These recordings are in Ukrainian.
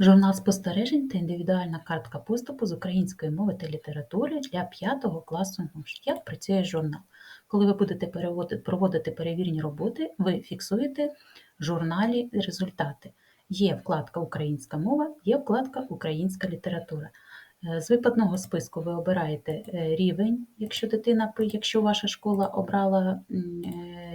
Журнал спостережень та індивідуальна картка поступу з української мови та літератури для 5 класу НУШ. Як працює журнал? Коли ви будете проводити перевірні роботи, ви фіксуєте в журналі результати. Є вкладка Українська мова, є вкладка Українська література. Е, З випадного списку ви обираєте е, рівень, якщо дитина, якщо ваша школа обрала е,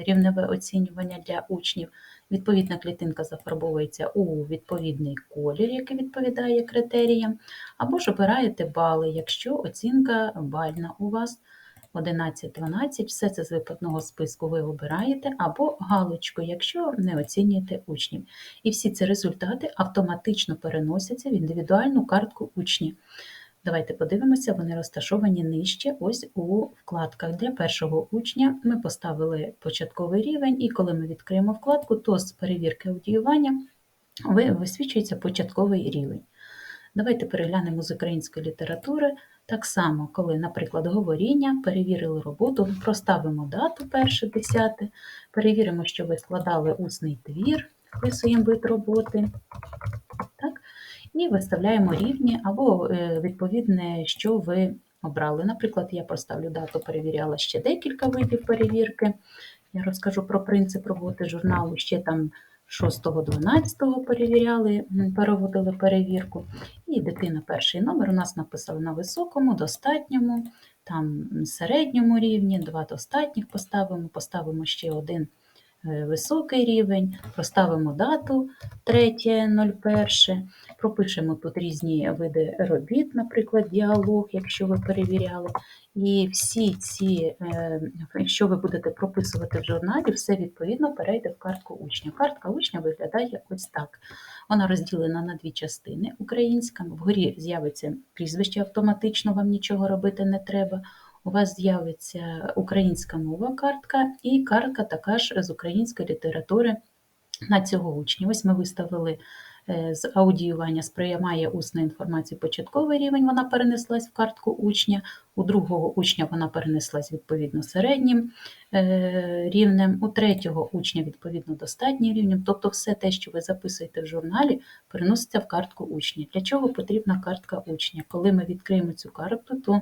рівневе оцінювання для учнів, відповідна клітинка зафарбовується у відповідний колір, який відповідає критеріям, або ж обираєте бали, якщо оцінка бальна у вас 11-12, все це з випадного списку ви обираєте, або галочку, якщо не оцінюєте учнів. І всі ці результати автоматично переносяться в індивідуальну картку учня. Давайте подивимося, вони розташовані нижче, ось у вкладках. Для першого учня ми поставили початковий рівень, і коли ми відкриємо вкладку, то з перевірки аудіювання висвічується початковий рівень. Давайте переглянемо з української літератури. Так само, коли, наприклад, говоріння, перевірили роботу, проставимо дату 1.10, перевіримо, що ви складали усний твір, вписуємо вид роботи. І виставляємо рівні або е, відповідне, що ви обрали. Наприклад, я проставлю дату, перевіряла ще декілька видів перевірки. Я розкажу про принцип роботи журналу. Ще там 6-12 перевіряли, переводили перевірку. І дитина перший номер у нас написала на високому, достатньому, там середньому рівні, два достатніх поставимо, поставимо ще один високий рівень, проставимо дату 3.01, пропишемо тут різні види робіт, наприклад, діалог, якщо ви перевіряли. І всі ці, е, якщо ви будете прописувати в журналі, все відповідно перейде в картку учня. Картка учня виглядає ось так. Вона розділена на дві частини українська. Вгорі з'явиться прізвище автоматично, вам нічого робити не треба. У вас з'явиться українська мова картка і картка така ж з української літератури на цього учня. Ось ми виставили е, з аудіювання сприймає усну інформацію початковий рівень, вона перенеслась в картку учня. У другого учня вона перенеслась відповідно середнім е, рівнем, у третього учня відповідно достатнім рівнем. Тобто все те, що ви записуєте в журналі, переноситься в картку учня. Для чого потрібна картка учня? Коли ми відкриємо цю карту, то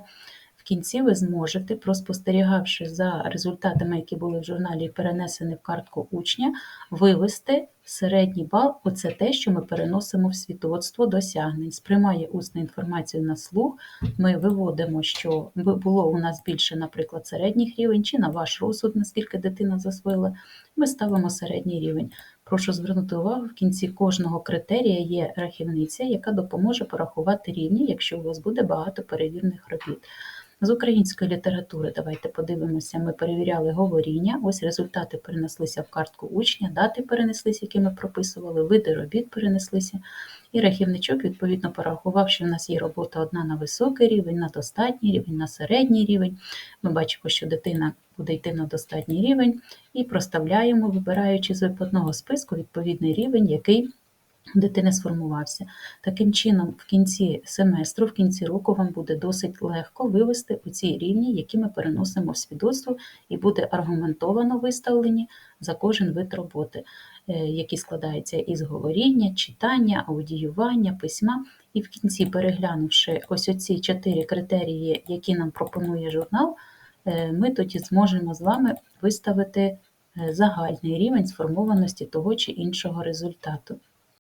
в кінці ви зможете, проспостерігавши за результатами, які були в журналі і перенесені в картку учня, вивести середній бал. Оце те, що ми переносимо в свідоцтво досягнень. Сприймає усну інформацію на слух. Ми виводимо, що було у нас більше, наприклад, середніх рівень, чи на ваш розсуд, наскільки дитина засвоїла. Ми ставимо середній рівень. Прошу звернути увагу, в кінці кожного критерія є рахівниця, яка допоможе порахувати рівні, якщо у вас буде багато перевірних робіт. З української літератури давайте подивимося. Ми перевіряли говоріння. Ось результати перенеслися в картку учня, дати перенеслися, які ми прописували, види робіт перенеслися. І рахівничок, відповідно, порахував, що в нас є робота одна на високий рівень, на достатній рівень, на середній рівень. Ми бачимо, що дитина буде йти на достатній рівень, і проставляємо, вибираючи з випадного списку відповідний рівень, який дитини сформувався. Таким чином, в кінці семестру, в кінці року вам буде досить легко вивести оці рівні, які ми переносимо в свідоцтво, і буде аргументовано виставлені за кожен вид роботи, е, які складаються із говоріння, читання, аудіювання, письма. І в кінці, переглянувши ось оці чотири критерії, які нам пропонує журнал, е, ми тоді зможемо з вами виставити е, загальний рівень сформованості того чи іншого результату.